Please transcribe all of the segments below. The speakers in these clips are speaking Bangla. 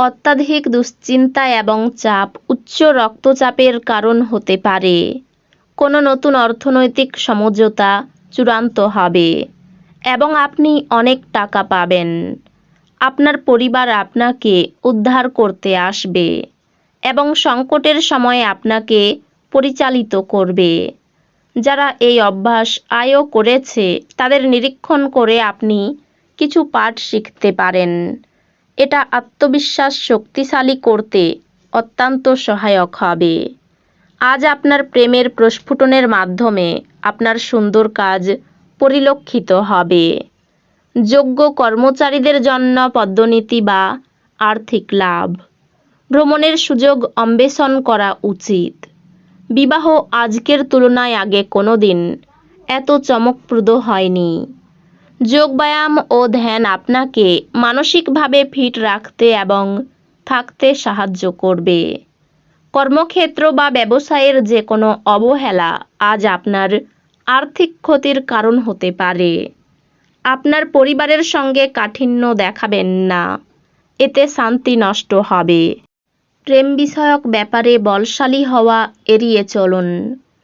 অত্যাধিক দুশ্চিন্তা এবং চাপ, উচ্চ রক্তচাপের কারণ হতে পারে। কোনো নতুন অর্থনৈতিক সমঝোতা চূড়ান্ত হবে এবং আপনি অনেক টাকা পাবেন। আপনার পরিবার আপনাকে উদ্ধার করতে আসবে এবং সংকটের সময় আপনাকে পরিচালিত করবে। যারা এই অভ্যাস আয়ও করেছে, তাদের নিরীক্ষণ করে আপনি কিছু পাঠ শিখতে পারেন। এটা আত্মবিশ্বাস শক্তিশালী করতে অত্যন্ত সহায়ক হবে। আজ আপনার প্রেমের প্রস্ফুটনের মাধ্যমে আপনার সুন্দর কাজ পরিলক্ষিত হবে। যোগ্য কর্মচারীদের জন্য পদ্মনীতি বা আর্থিক লাভ। ভ্রমণের সুযোগ অন্বেষণ করা উচিত। বিবাহ আজকের তুলনায় আগে কোনো দিন এত চমকপ্রদ হয়নি। যোগব্যায়াম ও ধ্যান আপনাকে মানসিকভাবে ফিট রাখতে এবং থাকতে সাহায্য করবে। কর্মক্ষেত্র বা ব্যবসায়ের যে কোনো অবহেলা আজ আপনার আর্থিক ক্ষতির কারণ হতে পারে। আপনার পরিবারের সঙ্গে কাঠিন্য দেখাবেন না, এতে শান্তি নষ্ট হবে। প্রেম বিষয়ক ব্যাপারে বলশালী হওয়া এড়িয়ে চলুন।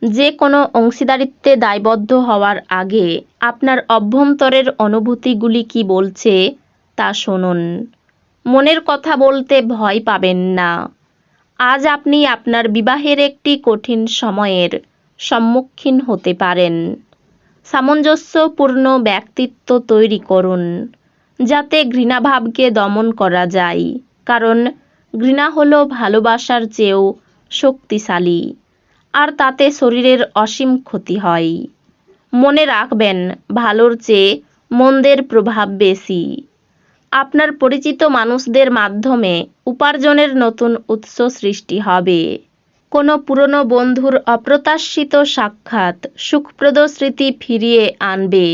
যে কোনো অংশীদারিত্বে দায়বদ্ধ হওয়ার আগে আপনার অভ্যন্তরের অনুভূতিগুলি কি বলছে তা শুনুন। মনের কথা বলতে ভয় পাবেন না। আজ আপনি আপনার বিবাহের একটি কঠিন সময়ের সম্মুখীন হতে পারেন। সামঞ্জস্যপূর্ণ ব্যক্তিত্ব তৈরি করুন, যাতে ঘৃণাভাবকে দমন করা যায়। কারণ ঘৃণা হলো ভালোবাসার চেয়েও শক্তিশালী। আর তাতে শরীরের অসীম ক্ষতি হয়। মনে রাখবেন, ভালোর চেয়ে মন্দের প্রভাব বেশি। আপনার পরিচিত মানুষদের মাধ্যমে উপার্জনের নতুন উৎস সৃষ্টি হবে। কোনো পুরনো বন্ধুর অপ্রত্যাশিত সাক্ষাৎ, সুখপ্রদ স্মৃতি ফিরিয়ে আনবে।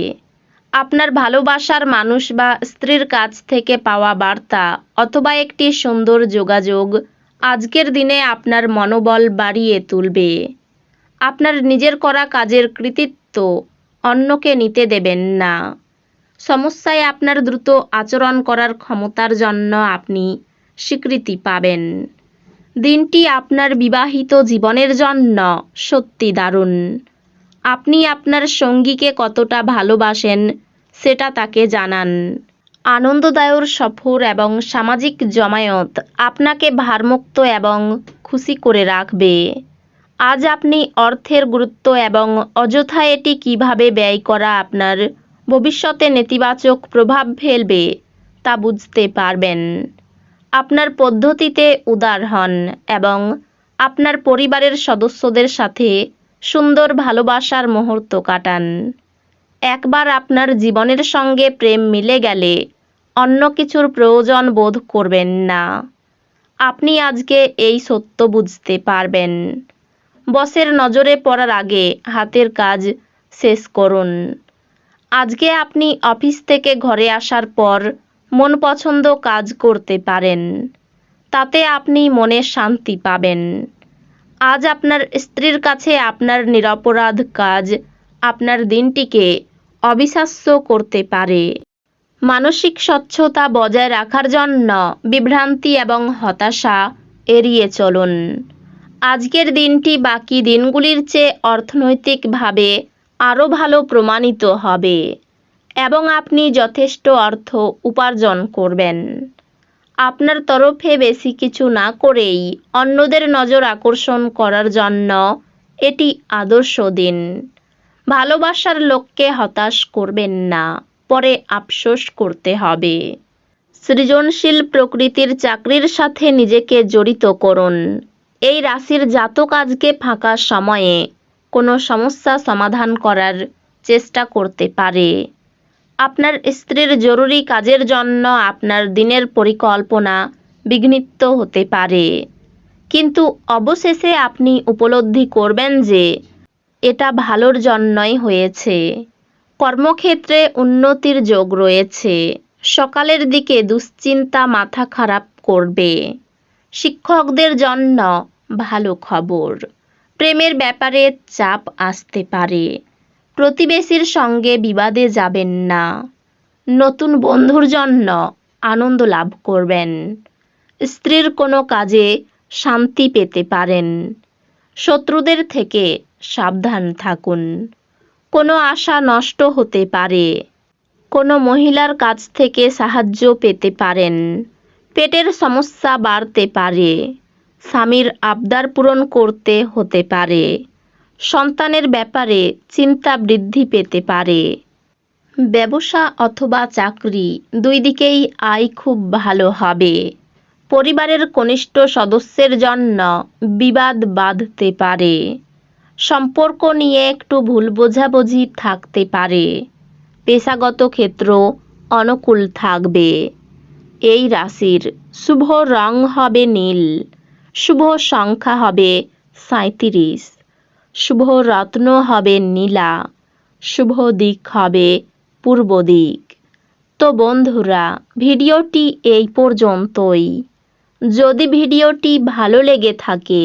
আপনার ভালোবাসার মানুষ বা স্ত্রীর কাছ থেকে পাওয়া বার্তা অথবা একটি সুন্দর যোগাযোগ আজকের দিনে আপনার মনোবল বাড়িয়ে তুলবে। আপনার নিজের করা কাজের কৃতিত্ব অন্যকে নিতে দেবেন না। সমস্যায় আপনার দ্রুত আচরণ করার ক্ষমতার জন্য আপনি স্বীকৃতি পাবেন। দিনটি আপনার বিবাহিত জীবনের জন্য সত্যি দারুণ। আপনি আপনার সঙ্গীকে কতটা ভালোবাসেন, সেটা তাকে জানান। আনন্দদায়ক সফর এবং সামাজিক জমায়েত আপনাকে ভারমুক্ত এবং খুশি করে রাখবে। আজ আপনি অর্থের গুরুত্ব এবং অযথা এটি কীভাবে ব্যয় করা আপনার ভবিষ্যতে নেতিবাচক প্রভাব ফেলবে তা বুঝতে পারবেন। আপনার পদ্ধতিতে উদার হন এবং আপনার পরিবারের সদস্যদের সাথে সুন্দর ভালোবাসার মুহূর্ত কাটান। একবার আপনার জীবনের সঙ্গে প্রেম মিলে গেলে অন্য কিছুর প্রয়োজন বোধ করবেন না। আপনি আজকে এই সত্য বুঝতে পারবেন। বসের নজরে পড়ার আগে হাতের কাজ শেষ করুন। আজকে আপনি অফিস থেকে ঘরে আসার পর মন পছন্দ কাজ করতে পারেন। তাতে আপনি মনে শান্তি পাবেন। আজ আপনার স্ত্রীর কাছে আপনার নিরপরাধ কাজ আপনার দিনটিকে অবিশ্বাস্য করতে পারে। মানসিক স্বচ্ছতা বজায় রাখার জন্য বিভ্রান্তি এবং হতাশা এড়িয়ে চলুন। আজকের দিনটি বাকি দিনগুলির চেয়ে অর্থনৈতিকভাবে আরও ভালো প্রমাণিত হবে এবং আপনি যথেষ্ট অর্থ উপার্জন করবেন। আপনার তরফে বেশি কিছু না করেই অন্যদের নজর আকর্ষণ করার জন্য এটি আদর্শ দিন। ভালোবাসার লোককে হতাশ করবেন না। পরে আফসোস করতে হবে। সৃজনশীল প্রকৃতির চাকরির সাথে নিজেকে জড়িত করুন। এই রাশির জাতক আজকে ফাঁকা সময়ে কোনো সমস্যা সমাধান করার চেষ্টা করতে পারে। আপনার স্ত্রীর জরুরি কাজের জন্য আপনার দিনের পরিকল্পনা বিঘ্নিত হতে পারে। কিন্তু অবশেষে আপনি উপলব্ধি করবেন যে এটা ভালোর জন্যই হয়েছে। কর্মক্ষেত্রে উন্নতির যোগ রয়েছে। সকালের দিকে দুশ্চিন্তা মাথা খারাপ করবে। শিক্ষকদের জন্য ভালো খবর। প্রেমের ব্যাপারে চাপ আসতে পারে। প্রতিবেশীর সঙ্গে বিবাদে যাবেন না। নতুন বন্ধুর জন্য আনন্দ লাভ করবেন। স্ত্রীর কোনো কাজে শান্তি পেতে পারেন। শত্রুদের থেকে সাবধান থাকুন। কোনো আশা নষ্ট হতে পারে। কোনো মহিলার কাছ থেকে সাহায্য পেতে পারেন। পেটের সমস্যা বাড়তে পারে। স্বামীর আবদার পূরণ করতে হতে পারে। সন্তানের ব্যাপারে চিন্তা বৃদ্ধি পেতে পারে। ব্যবসা অথবা চাকরি দুই দিকেই আয় খুব ভালো হবে। পরিবারের কনিষ্ঠ সদস্যের জন্য বিবাদ বাঁধতে পারে। সম্পর্ক নিয়ে একটু ভুল বোঝাবুঝি থাকতে পারে। পেশাগত ক্ষেত্র অনুকূল থাকবে। এই রাশির শুভ রং হবে নীল, শুভ সংখ্যা হবে সাঁত্রিশ শুভ রত্ন হবে নীলা, শুভ দিক হবে পূর্ব দিক। তো বন্ধুরা, ভিডিওটি এই পর্যন্তই। যদি ভিডিওটি ভালো লেগে থাকে